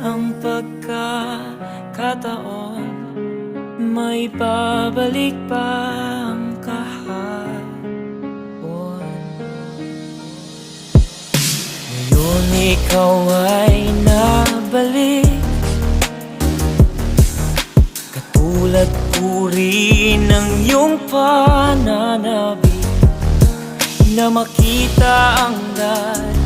isang pagkakataon. May babalik pa ang kahapon. Ngayon ikaw ay nabalik. Katulad uri ng iyong pananabik Na makita ang dati